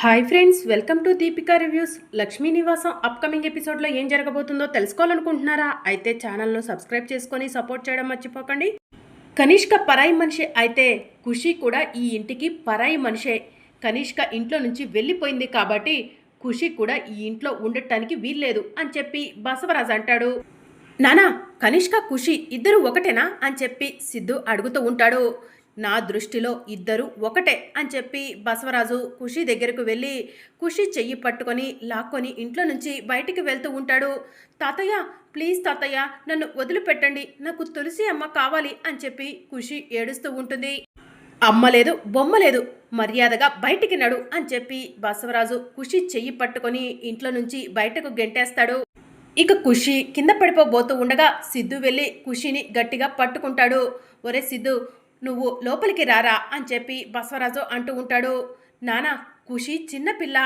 Hi friends welcome to Deepika reviews Lakshmi Nivasam upcoming ఎపిసోడ్లో ఏం జరగబోతుందో తెలుసుకోవాలనుకుంటున్నారా? అయితే ఛానల్ను సబ్స్క్రైబ్ చేసుకొని సపోర్ట్ చేయడం మర్చిపోకండి. కనిష్క పరాయి మనిషి అయితే ఖుషి కూడా ఈ ఇంటికి పరాయి మనిషే. కనిష్క ఇంట్లో నుంచి వెళ్ళిపోయింది కాబట్టి ఖుషి కూడా ఈ ఇంట్లో ఉండటానికి వీల్లేదు అని చెప్పి బసవరాజు అంటాడు. నానా కనిష్క ఖుషి ఇద్దరు ఒకటేనా అని చెప్పి సిద్ధు అడుగుతూ ఉంటాడు. నా దృష్టిలో ఇద్దరు ఒకటే అని చెప్పి బసవరాజు ఖుషి దగ్గరకు వెళ్ళి ఖుషి చెయ్యి పట్టుకొని లాక్కొని ఇంట్లో నుంచి బయటికి వెళ్తూ ఉంటాడు. తాతయ్య ప్లీజ్ తాతయ్య నన్ను వదిలిపెట్టండి. నాకు తులసి అమ్మ కావాలి అని చెప్పి ఖుషి ఏడుస్తూ ఉంటుంది. అమ్మ లేదు బొమ్మ లేదు మర్యాదగా బయటికి నడు అని చెప్పి బసవరాజు ఖుషి చెయ్యి పట్టుకొని ఇంట్లో నుంచి బయటకు గెంటేస్తాడు. ఇక ఖుషి కింద పడిపోబోతూ ఉండగా సిద్ధు వెళ్ళి ఖుషిని గట్టిగా పట్టుకుంటాడు. ఒరే సిద్ధు నువ్వు లోపలికి రారా అని చెప్పి బసవరాజు అంటూ ఉంటాడు. నానా ఖుషి చిన్నపిల్ల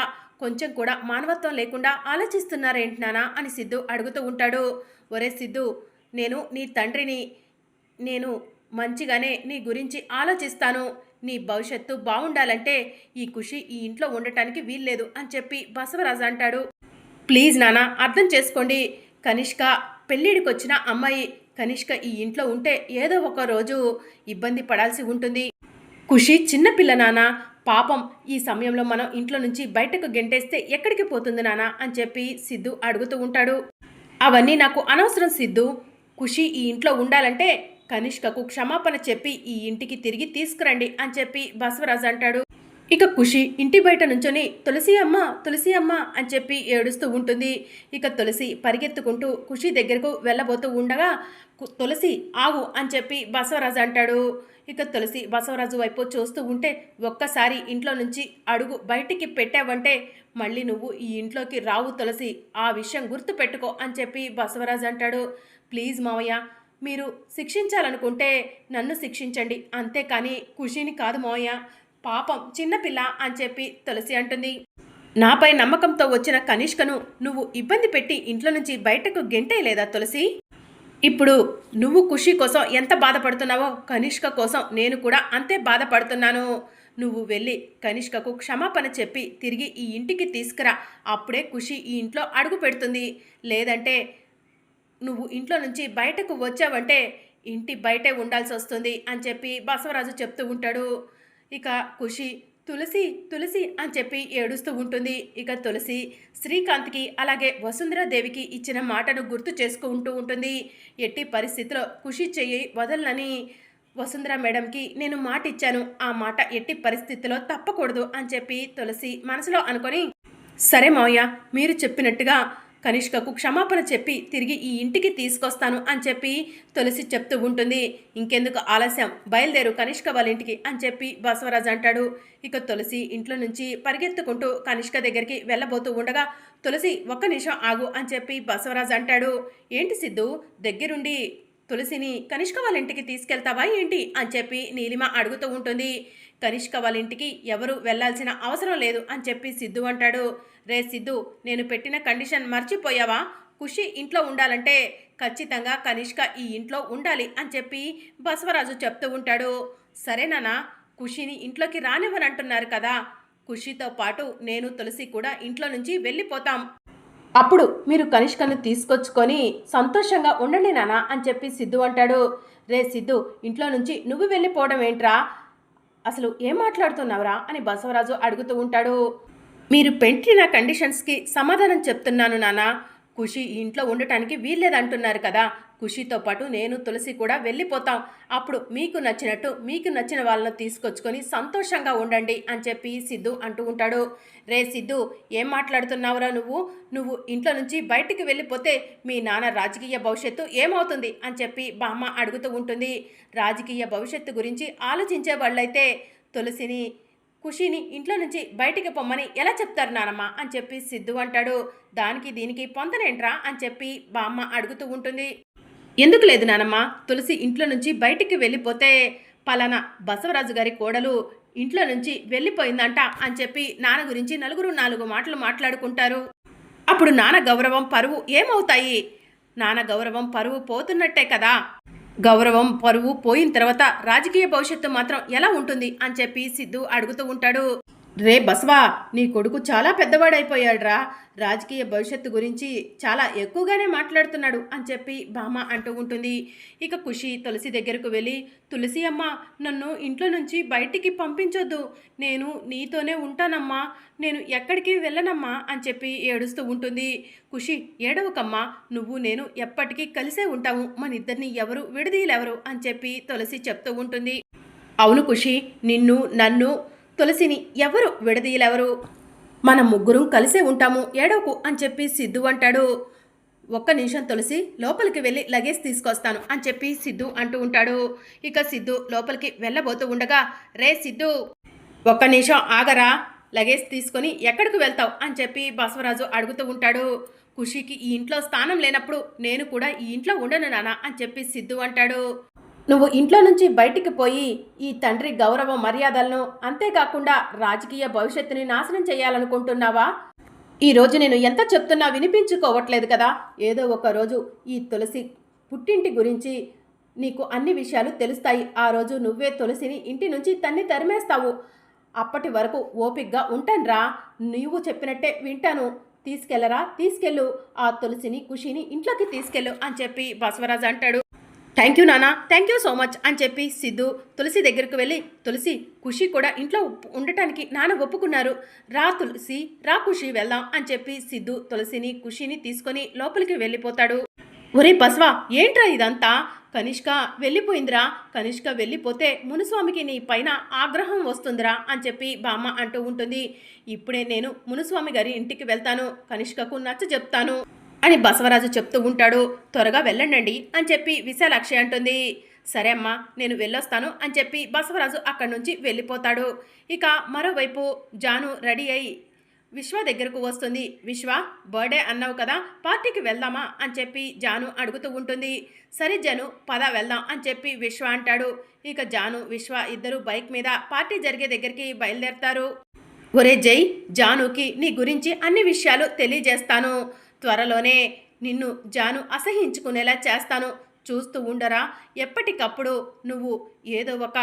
కొంచెం కూడా మానవత్వం లేకుండా ఆలోచిస్తున్నారేంటి నానా అని సిద్ధు అడుగుతూ ఉంటాడు. ఒరే సిద్ధు నేను నీ తండ్రిని నేను మంచిగానే నీ గురించి ఆలోచిస్తాను. నీ భవిష్యత్తు బాగుండాలంటే ఈ ఖుషి ఈ ఇంట్లో ఉండటానికి వీల్లేదు అని చెప్పి బసవరాజు అంటాడు. ప్లీజ్ నానా అర్థం చేసుకోండి. కనిష్క పెళ్ళిడికి వచ్చిన అమ్మాయి కనిష్క ఈ ఇంట్లో ఉంటే ఏదో ఒక రోజు ఇబ్బంది పడాల్సి ఉంటుంది. ఖుషి చిన్నపిల్ల నాన్న పాపం ఈ సమయంలో మనం ఇంట్లో నుంచి బయటకు గెంటేస్తే ఎక్కడికి పోతుంది నాన్న అని చెప్పి సిద్ధు అడుగుతూ ఉంటాడు. అవన్నీ నాకు అనవసరం సిద్ధు. ఖుషి ఈ ఇంట్లో ఉండాలంటే కనిష్కకు క్షమాపణ చెప్పి ఈ ఇంటికి తిరిగి తీసుకురండి అని చెప్పి బసవరాజు అంటాడు. ఇక ఖుషి ఇంటి బయట నుంచొని తులసి అమ్మ తులసి అమ్మ అని చెప్పి ఏడుస్తూ ఉంటుంది. ఇక తులసి పరిగెత్తుకుంటూ ఖుషి దగ్గరకు వెళ్ళబోతూ ఉండగా తులసి ఆగు అని చెప్పి బసవరాజు అంటాడు. ఇక తులసి బసవరాజు వైపు చూస్తూ ఉంటే ఒక్కసారి ఇంట్లో నుంచి అడుగు బయటికి పెట్టావంటే మళ్ళీ నువ్వు ఈ ఇంట్లోకి రావు తులసి. ఆ విషయం గుర్తు పెట్టుకో అని చెప్పి బసవరాజు అంటాడు. ప్లీజ్ మావయ్య మీరు శిక్షించాలనుకుంటే నన్ను శిక్షించండి. అంతేకాని ఖుషిని కాదు మావయ్య. పాపం చిన్నపిల్ల అని చెప్పి తులసి అంటుంది. నాపై నమ్మకంతో వచ్చిన కనిష్కను నువ్వు ఇబ్బంది పెట్టి ఇంట్లో నుంచి బయటకు గెంటే లేదా తులసి? ఇప్పుడు నువ్వు ఖుషి కోసం ఎంత బాధపడుతున్నావో కనిష్క కోసం నేను కూడా అంతే బాధపడుతున్నాను. నువ్వు వెళ్ళి కనిష్కకు క్షమాపణ చెప్పి తిరిగి ఈ ఇంటికి తీసుకురా. అప్పుడే ఖుషి ఈ ఇంట్లో అడుగు పెడుతుంది. లేదంటే నువ్వు ఇంట్లో నుంచి బయటకు వచ్చావంటే ఇంటి బయటే ఉండాల్సి వస్తుంది అని చెప్పి బసవరాజు చెప్తూ ఉంటాడు. ఇక ఖుషి తులసి తులసి అని చెప్పి ఏడుస్తూ ఉంటుంది. ఇక తులసి శ్రీకాంత్కి అలాగే వసుంధరాదేవికి ఇచ్చిన మాటను గుర్తు చేసుకుంటూ ఉంటుంది. ఎట్టి పరిస్థితిలో ఖుషి చెయ్యి వదలనని వసుంధర మేడంకి నేను మాట ఇచ్చాను ఆ మాట ఎట్టి పరిస్థితిలో తప్పకూడదు అని చెప్పి తులసి మనసులో అనుకొని సరే మావయ్య మీరు చెప్పినట్టుగా కనిష్కకు క్షమాపణ చెప్పి తిరిగి ఈ ఇంటికి తీసుకొస్తాను అని చెప్పి తులసి చెప్తూ ఉంటుంది. ఇంకెందుకు ఆలస్యం? బయలుదేరు కనిష్క వాళ్ళ ఇంటికి అని చెప్పి బసవరాజు అంటాడు. ఇక తులసి ఇంట్లో నుంచి పరిగెత్తుకుంటూ కనిష్క దగ్గరికి వెళ్ళబోతూ ఉండగా తులసి ఒక్క నిమిషం ఆగు అని చెప్పి బసవరాజు అంటాడు. ఏంటి సిద్ధు? దగ్గరుండి తులసిని కనిష్క వాళ్ళ ఇంటికి తీసుకెళ్తావా ఏంటి? అని చెప్పి నీలిమ అడుగుతూ ఉంటుంది. కనిష్క వాళ్ళ ఇంటికి ఎవరు వెళ్ళాల్సిన అవసరం లేదు అని చెప్పి సిద్ధు అంటాడు. రే సిద్ధు నేను పెట్టిన కండిషన్ మర్చిపోయావా? ఖుషి ఇంట్లో ఉండాలంటే ఖచ్చితంగా కనిష్క ఈ ఇంట్లో ఉండాలి అని చెప్పి బసవరాజు చెప్తూ ఉంటాడు. సరేనా ఖుషిని ఇంట్లోకి రానివ్వనంటున్నారు కదా. ఖుషితో పాటు నేను తులసి కూడా ఇంట్లో నుంచి వెళ్ళిపోతాం. అప్పుడు మీరు కనిష్కను తీసుకొచ్చుకొని సంతోషంగా ఉండండి నానా అని చెప్పి సిద్ధు అంటాడు. రే సిద్ధు ఇంట్లో నుంచి నువ్వు వెళ్ళిపోవడం ఏంట్రా? అసలు ఏం మాట్లాడుతున్నావురా అని బసవరాజు అడుగుతూ ఉంటాడు. మీరు పెట్టిన కండిషన్స్కి సమాధానం చెప్తున్నాను నానా. ఖుషి ఈ ఇంట్లో ఉండటానికి వీల్లేదంటున్నారు కదా. ఖుషితో పాటు నేను తులసి కూడా వెళ్ళిపోతాం. అప్పుడు మీకు నచ్చినట్టు మీకు నచ్చిన వాళ్ళని తీసుకొచ్చుకొని సంతోషంగా ఉండండి అని చెప్పి సిద్ధు అంటూ ఉంటాడు. రే సిద్ధు ఏం మాట్లాడుతున్నావురా నువ్వు? నువ్వు ఇంట్లో నుంచి బయటికి వెళ్ళిపోతే మీ నాన్న రాజకీయ భవిష్యత్తు ఏమవుతుంది అని చెప్పి బామ్మ అడుగుతూ ఉంటుంది. రాజకీయ భవిష్యత్తు గురించి ఆలోచించే వాళ్ళైతే తులసిని ఖుషిని ఇంట్లో నుంచి బయటికి పొమ్మని ఎలా చెప్తారు నానమ్మ అని చెప్పి సిద్ధు అంటాడు. దానికి దీనికి పొందనేంట్రా అని చెప్పి బామ్మ అడుగుతూ ఉంటుంది. ఎందుకు లేదు నానమ్మ? తులసి ఇంట్లో నుంచి బయటికి వెళ్ళిపోతే పలానా బసవరాజు గారి కోడలు ఇంట్లో నుంచి వెళ్ళిపోయిందంట అని చెప్పి నాన్న గురించి నలుగురు నాలుగు మాటలు మాట్లాడుకుంటారు. అప్పుడు నాన్న గౌరవం పరువు ఏమవుతాయి? నాన్న గౌరవం పరువు పోతున్నట్టే కదా. గౌరవం పరువు పోయిన తర్వాత రాజకీయ భవిష్యత్తు మాత్రం ఎలా ఉంటుంది అని చెప్పి సిద్ధు అడుగుతూ ఉంటాడు. రే బసవా నీ కొడుకు చాలా పెద్దవాడైపోయాడురా. రాజకీయ భవిష్యత్తు గురించి చాలా ఎక్కువగానే మాట్లాడుతున్నాడు అని చెప్పి బామ్మ అంటూ ఉంటుంది. ఇక ఖుషి తులసి దగ్గరకు వెళ్ళి తులసి అమ్మ నన్ను ఇంట్లో నుంచి బయటికి పంపించొద్దు. నేను నీతోనే ఉంటానమ్మా. నేను ఎక్కడికి వెళ్ళనమ్మా అని చెప్పి ఏడుస్తూ ఉంటుంది. ఖుషి ఏడవకమ్మా. నువ్వు నేను ఎప్పటికీ కలిసే ఉంటాము. మన ఇద్దరిని ఎవరు విడదీయలేవరు అని చెప్పి తులసి చెప్తూ ఉంటుంది. అవును ఖుషి నిన్ను నన్ను తులసిని ఎవరు? విడదీయలెవరు? మనం ముగ్గురం కలిసే ఉంటాము ఏడవకు అని చెప్పి సిద్ధు అంటాడు. ఒక్క నిమిషం తులసి లోపలికి వెళ్ళి లగేజ్ తీసుకొస్తాను అని చెప్పి సిద్ధు అంటూ ఉంటాడు. ఇక సిద్ధు లోపలికి వెళ్ళబోతూ ఉండగా రే సిద్ధు ఒక్క నిమిషం ఆగరా లగేజ్ తీసుకొని ఎక్కడికి వెళ్తావు? అని చెప్పి బసవరాజు అడుగుతూ ఉంటాడు. ఖుషికి ఈ ఇంట్లో స్థానం లేనప్పుడు నేను కూడా ఈ ఇంట్లో ఉండను నానా అని చెప్పి సిద్ధు అంటాడు. నువ్వు ఇంట్లో నుంచి బయటికి పోయి ఈ తండ్రి గౌరవ మర్యాదలను అంతేకాకుండా రాజకీయ భవిష్యత్తుని నాశనం చేయాలనుకుంటున్నావా? ఈ రోజు నేను ఎంత చెప్తున్నా వినిపించుకోవట్లేదు కదా. ఏదో ఒక రోజు ఈ తులసి పుట్టింటి గురించి నీకు అన్ని విషయాలు తెలుస్తాయి. ఆ రోజు నువ్వే తులసిని ఇంటి నుంచి తన్ని తరిమేస్తావు. అప్పటి వరకు ఓపిగ్గా ఉంటాన్రా. నీవు చెప్పినట్టే వింటాను. తీసుకెళ్ళరా? తీసుకెళ్ళు. ఆ తులసిని ఖుషిని ఇంట్లోకి తీసుకెళ్ళు అని చెప్పి బసవరాజు అంటాడు. థ్యాంక్ యూ నానా థ్యాంక్ యూ సో మచ్ అని చెప్పి సిద్ధు తులసి దగ్గరకు వెళ్ళి తులసి ఖుషి కూడా ఇంట్లో ఉండటానికి నాన్న ఒప్పుకున్నారు. రా తులసి రా ఖుషి వెళ్దాం అని చెప్పి సిద్ధు తులసిని ఖుషిని తీసుకొని లోపలికి వెళ్ళిపోతాడు. ఒరే బస్వా ఏంట్రా ఇదంతా? కనిష్క వెళ్ళిపోయిందిరా. కనిష్క వెళ్ళిపోతే మునుస్వామికి నీ పైన ఆగ్రహం వస్తుందిరా అని చెప్పి బామ్మ అంటూ ఉంటుంది. ఇప్పుడే నేను మునుస్వామి గారి ఇంటికి వెళ్తాను. కనిష్కకు నచ్చ చెప్తాను. అని బసవరాజు చెప్తూ ఉంటాడు. త్వరగా వెళ్ళండి అని చెప్పి విశాలాక్షి అంటుంది. సరే అమ్మా నేను వెళ్ళొస్తాను అని చెప్పి బసవరాజు అక్కడి నుంచి వెళ్ళిపోతాడు. ఇక మరోవైపు జాను రెడీ అయి విశ్వ దగ్గరకు వస్తుంది. విశ్వ బర్త్డే అన్నావు కదా పార్టీకి వెళ్దామా? అని చెప్పి జాను అడుగుతూ ఉంటుంది. సరే జను పద వెళ్దాం అని చెప్పి విశ్వ అంటాడు. ఇక జాను విశ్వ ఇద్దరు బైక్ మీద పార్టీ జరిగే దగ్గరికి బయలుదేరతారు. ఒరే జై జానుకి నీ గురించి అన్ని విషయాలు తెలియజేస్తాను. త్వరలోనే నిన్ను జాను అసహించుకునేలా చేస్తాను. చూస్తూ ఉండరా ఎప్పటికప్పుడు నువ్వు ఏదో ఒక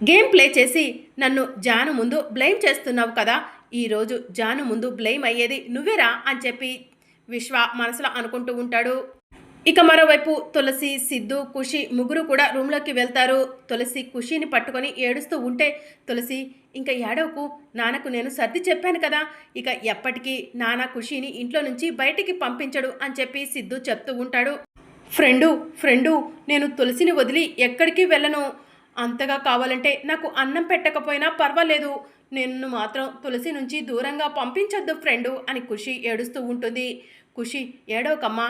గేమ్ ప్లే చేసి నన్ను జాను ముందు బ్లేమ్ చేస్తున్నావు కదా. ఈరోజు జాను ముందు బ్లేమ్ అయ్యేది నువ్వేరా అని చెప్పి విశ్వ మనసులో అనుకుంటూ ఉంటాడు. ఇక మరోవైపు తులసి సిద్ధు ఖుషి ముగ్గురు కూడా రూమ్లోకి వెళ్తారు. తులసి ఖుషిని పట్టుకొని ఏడుస్తూ ఉంటే తులసి ఇంకా ఏడవకు. నాన్నకు నేను సర్ది చెప్పాను కదా. ఇక ఎప్పటికీ నాన్న ఖుషిని ఇంట్లో నుంచి బయటికి పంపించడు అని చెప్పి సిద్ధు చెప్తూ ఉంటాడు. ఫ్రెండు ఫ్రెండు నేను తులసిని వదిలి ఎక్కడికి వెళ్ళను. అంతగా కావాలంటే నాకు అన్నం పెట్టకపోయినా పర్వాలేదు. నిన్ను మాత్రం తులసి నుంచి దూరంగా పంపించొద్దు ఫ్రెండు అని ఖుషి ఏడుస్తూ ఉంటుంది. ఖుషి ఏడవకమ్మా.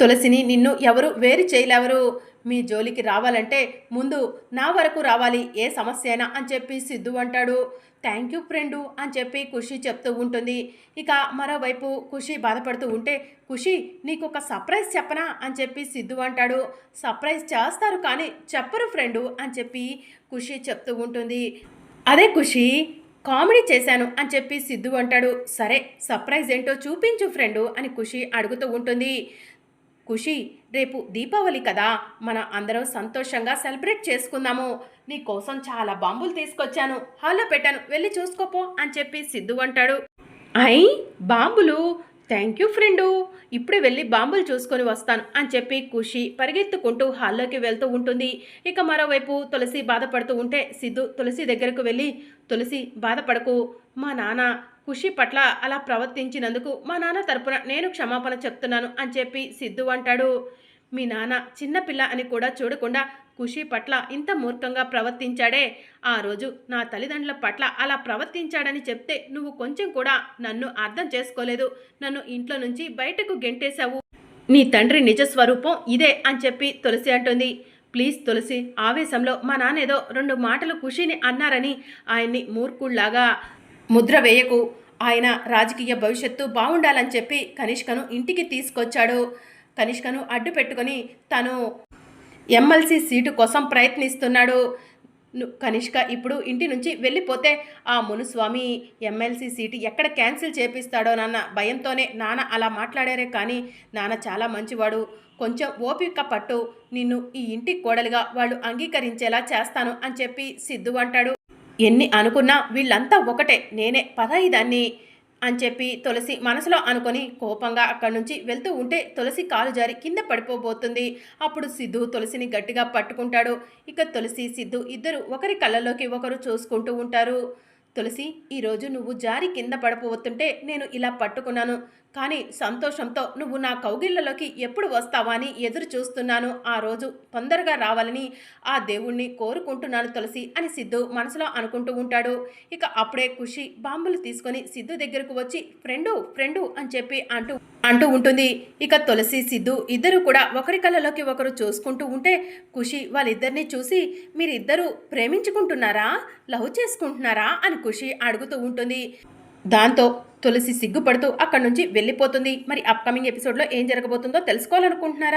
తులసిని నిన్ను ఎవరు వేరు చేయలేవరు. మీ జోలికి రావాలంటే ముందు నా వరకు రావాలి ఏ సమస్య అయినా అని చెప్పి సిద్ధు అంటాడు. థ్యాంక్ యూ ఫ్రెండు అని చెప్పి ఖుషి చెప్తూ ఉంటుంది. ఇక మరోవైపు ఖుషి బాధపడుతూ ఉంటే ఖుషి నీకు ఒక సర్ప్రైజ్ చెప్పనా అని చెప్పి సిద్ధు అంటాడు. సర్ప్రైజ్ చేస్తారు కానీ చెప్పరు ఫ్రెండు అని చెప్పి ఖుషి చెప్తూ ఉంటుంది. అదే ఖుషి కామెడీ చేశాను అని చెప్పి సిద్ధు అంటాడు. సరే సర్ప్రైజ్ ఏంటో చూపించు ఫ్రెండు అని ఖుషి అడుగుతూ ఉంటుంది. ఖుషి రేపు దీపావళి కదా మన అందరం సంతోషంగా సెలబ్రేట్ చేసుకుందాము. నీ కోసం చాలా బాంబులు తీసుకొచ్చాను. హాల్లో పెట్టాను. వెళ్ళి చూసుకోపో అని చెప్పి సిద్ధు అంటాడు. అయి బాంబులు? Thank you friend. ఇప్పుడే వెళ్ళి బాంబులు చూసుకొని వస్తాను అని చెప్పి ఖుషి పరిగెత్తుకుంటూ హాల్లోకి వెళ్తూ ఉంటుంది. ఇక మరోవైపు తులసి బాధపడుతూ ఉంటే సిద్ధు తులసి దగ్గరకు వెళ్ళి తులసి బాధపడకు మా నాన్న ఖుషి పట్ల అలా ప్రవర్తించినందుకు మా నాన్న తరపున నేను క్షమాపణ చెప్తున్నాను అని చెప్పి సిద్ధు అంటాడు. మీ నాన్న చిన్నపిల్ల అని కూడా చూడకుండా ఖుషి పట్ల ఇంత మూర్ఖంగా ప్రవర్తించాడే. ఆ రోజు నా తల్లిదండ్రుల పట్ల అలా ప్రవర్తించాడని చెప్తే నువ్వు కొంచెం కూడా నన్ను అర్థం చేసుకోలేదు. నన్ను ఇంట్లో నుంచి బయటకు గెంటేశావు. నీ తండ్రి నిజ స్వరూపం ఇదే అని చెప్పి తులసి అంటుంది. ప్లీజ్ తులసి ఆవేశంలో మా నాన్న ఏదో రెండు మాటలు ఖుషిని అన్నారని ఆయన్ని మూర్ఖుళ్ళాగా ముద్ర వేయకు. ఆయన రాజకీయ భవిష్యత్తు బాగుండాలని చెప్పి కనిష్కను ఇంటికి తీసుకొచ్చాడు. కనిష్కను అడ్డు పెట్టుకొని తను ఎమ్మెల్సీ సీటు కోసం ప్రయత్నిస్తున్నాడు. ను- కనిష్క ఇప్పుడు ఇంటి నుంచి వెళ్ళిపోతే ఆ మునుస్వామి ఎమ్మెల్సీ సీటు ఎక్కడ క్యాన్సిల్ చేపిస్తాడో నాన్న భయంతోనే నాన్న అలా మాట్లాడారే కానీ నాన్న చాలా మంచివాడు. కొంచెం ఓపిక పట్టు. నిన్ను ఈ ఇంటి కోడలుగా వాళ్ళు అంగీకరించేలా చేస్తాను అని చెప్పి సిద్ధు అంటాడు. ఎన్ని అనుకున్నా వీళ్ళంతా ఒకటే. నేనే పద ఇదాన్ని అని చెప్పి తులసి మనసులో అనుకొని కోపంగా అక్కడి నుంచి వెళ్తూ ఉంటే తులసి కాలు జారి కింద పడిపోబోతుంది. అప్పుడు సిద్ధు తులసిని గట్టిగా పట్టుకుంటాడు. ఇక తులసి సిద్ధు ఇద్దరు ఒకరి కళ్ళలోకి ఒకరు చూసుకుంటూ ఉంటారు. తులసి ఈరోజు నువ్వు జారి కింద పడిపోతుంటే నేను ఇలా పట్టుకున్నాను. కానీ సంతోషంతో నువ్వు నా కౌగిళ్ళలోకి ఎప్పుడు వస్తావా అని ఎదురు చూస్తున్నాను. ఆ రోజు తొందరగా రావాలని ఆ దేవుణ్ణి కోరుకుంటున్నాను తులసి అని సిద్ధు మనసులో అనుకుంటూ ఉంటాడు. ఇక అప్పుడే ఖుషి బాంబులు తీసుకొని సిద్ధు దగ్గరకు వచ్చి ఫ్రెండు ఫ్రెండు అని చెప్పి అంటూ అంటూ ఉంటుంది. ఇక తులసి సిద్ధు ఇద్దరు కూడా ఒకరి కళ్ళలోకి ఒకరు చూసుకుంటూ ఉంటే ఖుషి వాళ్ళిద్దరిని చూసి మీరిద్దరూ ప్రేమించుకుంటున్నారా? లవ్ చేసుకుంటున్నారా? అని ఖుషి అడుగుతూ ఉంటుంది. దాంతో తులసి సిగ్గుపడుతూ అక్కడి నుంచి వెళ్ళిపోతుంది. మరి అప్కమింగ్ ఎపిసోడ్లో ఏం జరగబోతుందో తెలుసుకోవాలనుకుంటున్నారా?